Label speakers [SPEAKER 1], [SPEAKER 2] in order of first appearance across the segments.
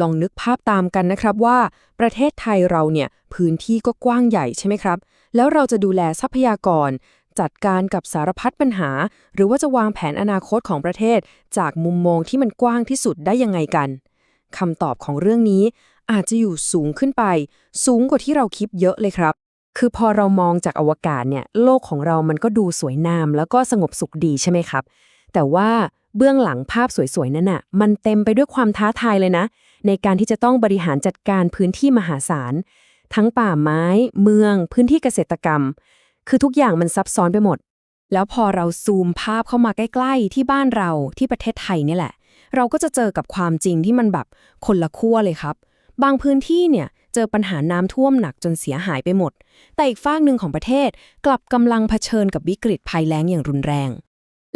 [SPEAKER 1] ลองนึกภาพตามกันนะครับว่า ประเทศไทยเราเนี่ยพื้นที่ก็กว้างใหญ่ใช่ไหมครับ แล้วเราจะดูแลทรัพยากร จัดการกับสารพัดปัญหา หรือว่าจะวางแผนอนาคตของประเทศ จากมุมมองที่มันกว้างที่สุดได้ยังไงกันคำตอบของเรื่องนี้อาจจะอยู่สูงขึ้นไป สูงกว่าที่เราคิดเยอะเลยครับ คือพอเรามองจากอวกาศเนี่ยโลกของเรามันก็ดูสวยงามแล้วก็สงบสุขดีใช่ไหมครับ แต่ว่าเบื้องหลังภาพสวยๆ นั้นน่ะ มันเต็มไปด้วยความท้าทายเลยนะ ในการที่จะต้องบริหารจัดการพื้นที่มหาศาล ทั้งป่าไม้ เมือง พื้นที่เกษตรกรรม คือทุกอย่างมันซับซ้อนไปหมด แล้วพอเราซูมภาพเข้ามาใกล้ ๆ ที่บ้านเราที่ประเทศไทยนี่แหละ เราก็จะเจอกับความจริงที่มันแบบคนละขั้วเลยครับ บางพื้นที่เนี่ยเจอปัญหาน้ำท่วมหนักจนเสียหายไปหมด แต่อีกฝากหนึ่งของประเทศกลับกำลังเผชิญกับวิกฤตภัยแล้งอย่างรุนแรง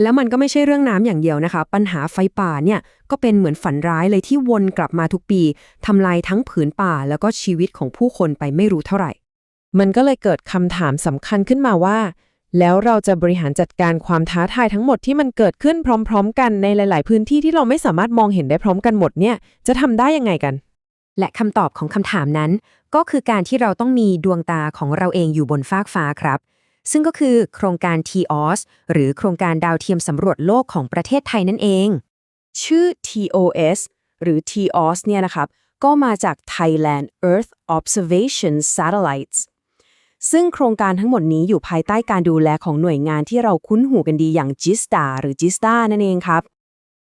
[SPEAKER 1] แล้วมันก็ไม่ใช่เรื่องน้ำอย่างเดียวนะคะ ปัญหาไฟป่าเนี่ยก็เป็นเหมือนฝันร้ายเลยที่วนกลับมาทุกปีทำลายทั้งผืนป่าแล้วก็ชีวิตของผู้คนไปไม่รู้เท่าไหร่ มันก็เลยเกิดคำถามสำคัญขึ้นมาว่า แล้วเราจะบริหารจัดการความท้าทายทั้งหมดที่มันเกิดขึ้นพร้อม ๆ กันในหลาย ๆ พื้นที่ที่เราไม่สามารถมองเห็นได้พร้อมกันหมดเนี่ยจะทำได้ยังไงกัน
[SPEAKER 2] และคำตอบของคำถามนั้น ก็คือการที่เราต้องมีดวงตาของเราเองอยู่บนฟากฟ้าครับ ซึ่งก็คือโครงการ TOS หรือโครงการดาวเทียมสำรวจโลกของประเทศไทยนั่นเอง
[SPEAKER 1] ชื่อ TOS หรือ TOS เนี่ยนะครับ ก็มาจาก Thailand Earth Observation Satellites ซึ่งโครงการทั้งหมดนี้อยู่ภายใต้การดูแลของหน่วยงานที่เราคุ้นหูกันดีอย่าง GISTA หรือ GISTA นั่นเองครับ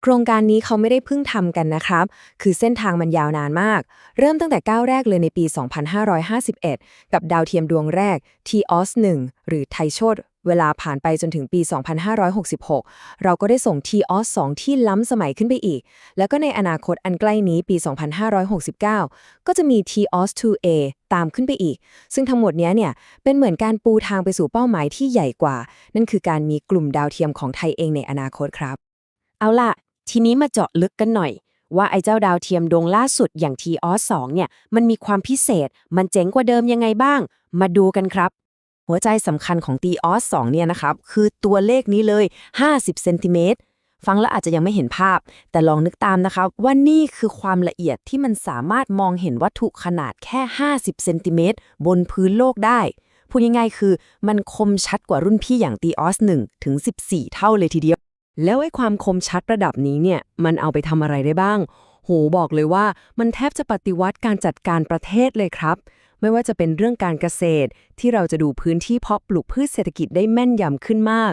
[SPEAKER 1] โครงการนี้เขาไม่ได้เพิ่งทำกันนะครับ คือเส้นทางมันยาวนานมาก เริ่มตั้งแต่ก้าวแรกเลยในปี 2551 กับดาวเทียมดวงแรก TOS 1หรือไทยโชตเวลาผ่านไปจนถึงปี 2566 เราก็ได้ส่ง TOS 2 ที่ล้ำสมัยขึ้นไปอีก แล้วก็ในอนาคตอันใกล้นี้ปี 2569 ก็จะมี TOS 2A ตามขึ้นไปอีก ซึ่งทั้งหมดนี้เนี่ยเป็นเหมือนการปูทางไปสู่เป้าหมายที่ใหญ่กว่า นั่นคือการมีกลุ่มดาวเทียมของไทยเองในอนาคตครับ
[SPEAKER 2] เอาล่ะ ทีนี้มาเจาะลึกกันหน่อย ว่าไอ้เจ้าดาวเทียมดวงล่าสุดอย่าง TOS 2เนี่ย มันมีความพิเศษ มันเจ๋งกว่าเดิมยังไงบ้าง มาดูกันครับ
[SPEAKER 1] หัวใจสำคัญของ TOS 2เนี่ยนะครับ คือตัวเลขนี้เลย 50เซนติเมตรฟังแล้วอาจจะยังไม่เห็นภาพ แต่ลองนึกตามนะครับว่านี่คือความละเอียดที่มันสามารถมองเห็นวัตถุขนาดแค่ 50เซนติเมตรบนพื้นโลกได้ พูดง่ายๆคือ มันคมชัดกว่ารุ่นพี่อย่าง TOS 1ถึง 14 เท่าเลยทีเดียว แล้วไอ้ความคมชัดระดับนี้เนี่ยมันเอาไปทำอะไรได้บ้าง โหบอกเลยว่ามันแทบจะปฏิวัติการจัดการประเทศเลยครับ ไม่ว่าจะเป็นเรื่องการเกษตร ที่เราจะดูพื้นที่เพาะปลูกพืชเศรษฐกิจได้แม่นยำขึ้นมาก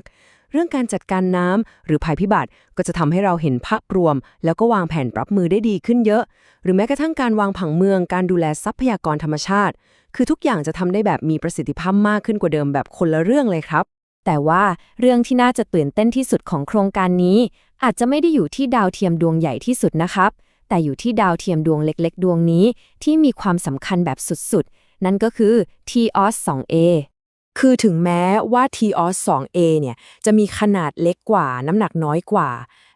[SPEAKER 1] เรื่องการจัดการน้ำหรือภัยพิบัติก็จะทำให้เราเห็นภาพรวม แล้วก็วางแผนปรับมือได้ดีขึ้นเยอะ หรือแม้กระทั่งการวางผังเมือง การดูแลทรัพยากรธรรมชาติ คือทุกอย่างจะทำได้แบบมีประสิทธิภาพมากขึ้นกว่าเดิมแบบคนละเรื่องเลยครับ
[SPEAKER 2] แต่ว่าเรื่องที่น่าจะตื่นเต้นที่สุดของโครงการนี้ อาจจะไม่ได้อยู่ที่ดาวเทียมดวงใหญ่ที่สุดนะครับ แต่อยู่ที่ดาวเทียมดวงเล็กๆ ดวงนี้ ที่มีความสำคัญแบบสุดๆ นั่นก็คือ TOS 2A
[SPEAKER 1] คือถึงแม้ว่า TOS 2A เนี่ยจะมีขนาดเล็กกว่าน้ำหนักน้อยกว่า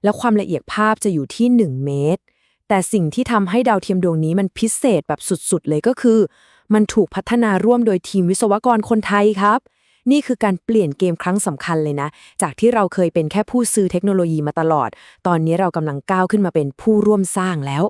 [SPEAKER 1] และความละเอียดภาพจะอยู่ที่ 1 เมตร แต่สิ่งที่ทำให้ดาวเทียมดวงนี้มันพิเศษแบบสุดๆ เลยก็คือ มันถูกพัฒนาร่วมโดยทีมวิศวกรคนไทยครับ นี่คือการเปลี่ยนเกมครั้งสำคัญเลยนะ จากที่เราเคยเป็นแค่ผู้ซื้อเทคโนโลยีมาตลอด ตอนนี้เรากำลังก้าวขึ้นมาเป็นผู้ร่วมสร้างแล้ว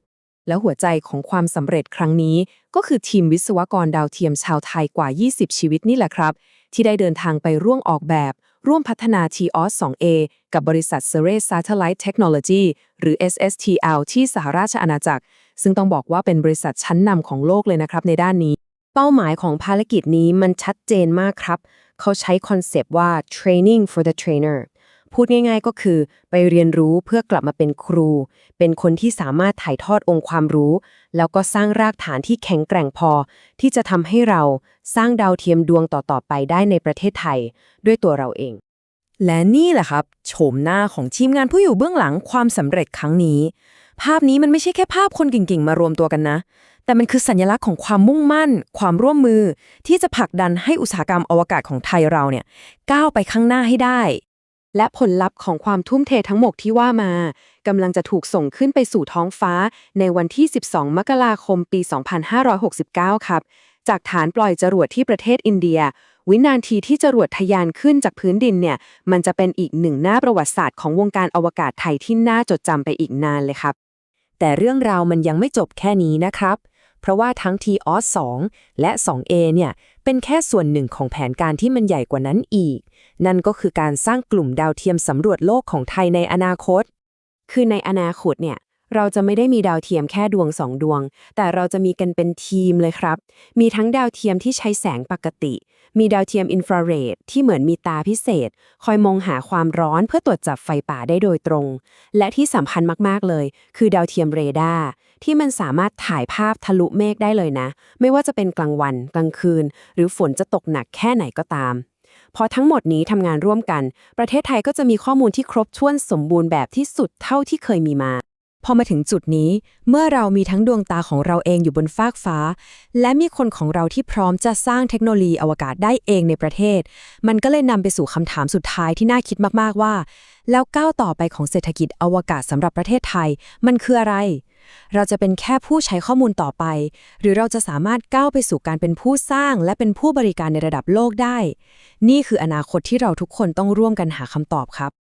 [SPEAKER 1] แล้วหัวใจของความสำเร็จครั้งนี้ ก็คือทีมวิศวกรดาวเทียมชาวไทยกว่า 20 ชีวิตนี่แหละครับ ที่ได้เดินทางไปร่วมออกแบบ ร่วมพัฒนา TOS 2A กับบริษัท s e r e Satellite Technology หรือ SSTL ที่สหราชอาณาจักร ซึ่งต้องบอกว่าเป็นบริษัทชั้นนำของโลกเลยนะครับในด้านนี้เป้าหมายของภารกิจนี้มันชัดเจนมากครับ เขาใช้คอนเซปต์ว่า training for the trainer พูดง่ายๆก็คือไปเรียนรู้เพื่อกลับมาเป็นครู เป็นคนที่สามารถถ่ายทอดองค์ความรู้ แล้วก็สร้างรากฐานที่แข็งแกร่งพอ ที่จะทำให้เราสร้างดาวเทียมดวงต่อๆไปได้ในประเทศไทย ด้วยตัวเราเอง และนี่แหละครับโฉมหน้าของทีมงานผู้อยู่เบื้องหลังความสำเร็จครั้งนี้ ภาพนี้มันไม่ใช่แค่ภาพคนเก่งๆ มารวมตัวกันนะ แต่มันคือสัญลักษณ์ของความมุ่งมั่น ความร่วมมือ ที่จะผลักดันให้อุตสาหกรรมอวกาศของไทยเราเนี่ยก้าวไปข้างหน้าให้ได้ และผลลัพธ์ของความทุ่มเททั้งหมดที่ว่ามา กำลังจะถูกส่งขึ้นไปสู่ท้องฟ้า ในวันที่ 12 มกราคมปี 2569 ครับ จากฐานปล่อยจรวดที่ประเทศอินเดีย วินาทีที่จรวดทะยานขึ้นจากพื้นดินเนี่ย มันจะเป็นอีกหนึ่งหน้าประวัติศาสตร์ของวงการอวกาศไทยที่น่าจดจำไปอีกนานเลยครับ แต่เรื่องราวมันยังไม่จบแค่นี้นะครับ เพราะว่าทั้ง TOS 2 และ 2A เนี่ย เป็นแค่ส่วนหนึ่งของแผนการที่มันใหญ่กว่านั้นอีก นั่นก็คือการสร้างกลุ่มดาวเทียมสำรวจโลกของไทยในอนาคต คือในอนาคตเนี่ย เราจะไม่ได้มีดาวเทียมแค่ดวงสองดวง แต่เราจะมีกันเป็นทีมเลยครับ มีทั้งดาวเทียมที่ใช้แสงปกติ มีดาวเทียมอินฟราเรดที่เหมือนมีตาพิเศษ คอยมองหาความร้อนเพื่อตรวจจับไฟป่าได้โดยตรง และที่สำคัญมากๆเลย คือดาวเทียมเรดาร์ที่มันสามารถถ่ายภาพทะลุเมฆได้เลยนะ ไม่ว่าจะเป็นกลางวัน กลางคืน หรือฝนจะตกหนักแค่ไหนก็ตามพอทั้งหมดนี้ทำงานร่วมกัน ประเทศไทยก็จะมีข้อมูลที่ครบถ้วนสมบูรณ์แบบที่สุดเท่าที่เคยมีมา
[SPEAKER 2] พอมาถึงจุดนี้ เมื่อเรามีทั้งดวงตาของเราเองอยู่บนฟากฟ้า และมีคนของเราที่พร้อมจะสร้างเทคโนโลยีอวกาศได้เองในประเทศ มันก็เลยนำไปสู่คำถามสุดท้ายที่น่าคิดมากๆว่า แล้วก้าวต่อไปของเศรษฐกิจอวกาศสำหรับประเทศไทย มันคืออะไร เราจะเป็นแค่ผู้ใช้ข้อมูลต่อไป หรือเราจะสามารถก้าวไปสู่การเป็นผู้สร้าง และเป็นผู้บริการในระดับโลกได้ นี่คืออนาคตที่เราทุกคนต้องร่วมกันหาคำตอบครับ